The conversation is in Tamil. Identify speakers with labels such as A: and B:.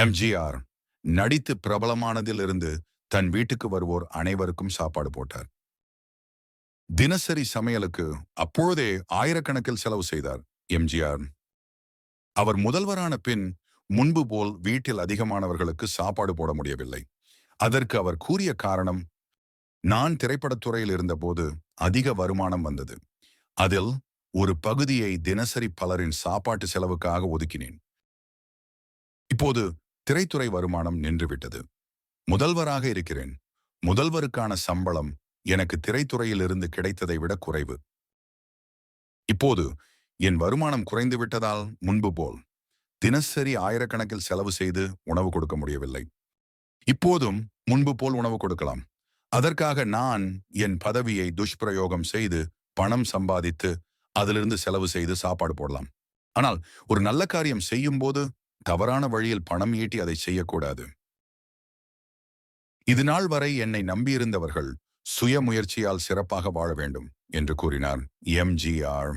A: எம்ஜிஆர் நடித்து பிரபலமானதிலிருந்து தன் வீட்டுக்கு வருவோர் அனைவருக்கும் சாப்பாடு போட்டார். தினசரி சமையலுக்கு அப்பொழுதே ஆயிரக்கணக்கில் செலவு செய்தார் எம்ஜிஆர் அவர் முதல்வரான பின் முன்பு போல் வீட்டில் அதிகமானவர்களுக்கு சாப்பாடு போட முடியவில்லை. அதற்கு அவர் கூறிய காரணம் நான் திரைப்படத்துறையில் இருந்தபோது அதிக வருமானம் வந்தது. அதில் ஒரு பகுதியை தினசரி பலரின் சாப்பாட்டு செலவுக்காக ஒதுக்கினேன். இப்போது திரைத்துறை வருமானம் நின்றுவிட்டது. முதல்வராக இருக்கிறேன். முதல்வருக்கான சம்பளம் எனக்கு திரைத்துறையிலிருந்து கிடைத்ததை விட குறைவு. இப்போது என் வருமானம் குறைந்து விட்டதால் முன்பு போல் தினசரி ஆயிரக்கணக்கில் செலவு செய்து உணவு கொடுக்க முடியவில்லை. இப்போதும் முன்பு போல் உணவு கொடுக்கலாம். அதற்காக நான் என் பதவியை துஷ்பிரயோகம் செய்து பணம் சம்பாதித்து அதிலிருந்து செலவு செய்து சாப்பாடு போடலாம். ஆனால் ஒரு நல்ல காரியம் செய்யும் போது தவறான வழியில் பணம் ஈட்டி அதை செய்யக்கூடாது. இது நாள் வரை என்னை நம்பியிருந்தவர்கள் சுய முயற்சியால் சிறப்பாக வாழ வேண்டும் என்று கூறினார் எம்ஜிஆர்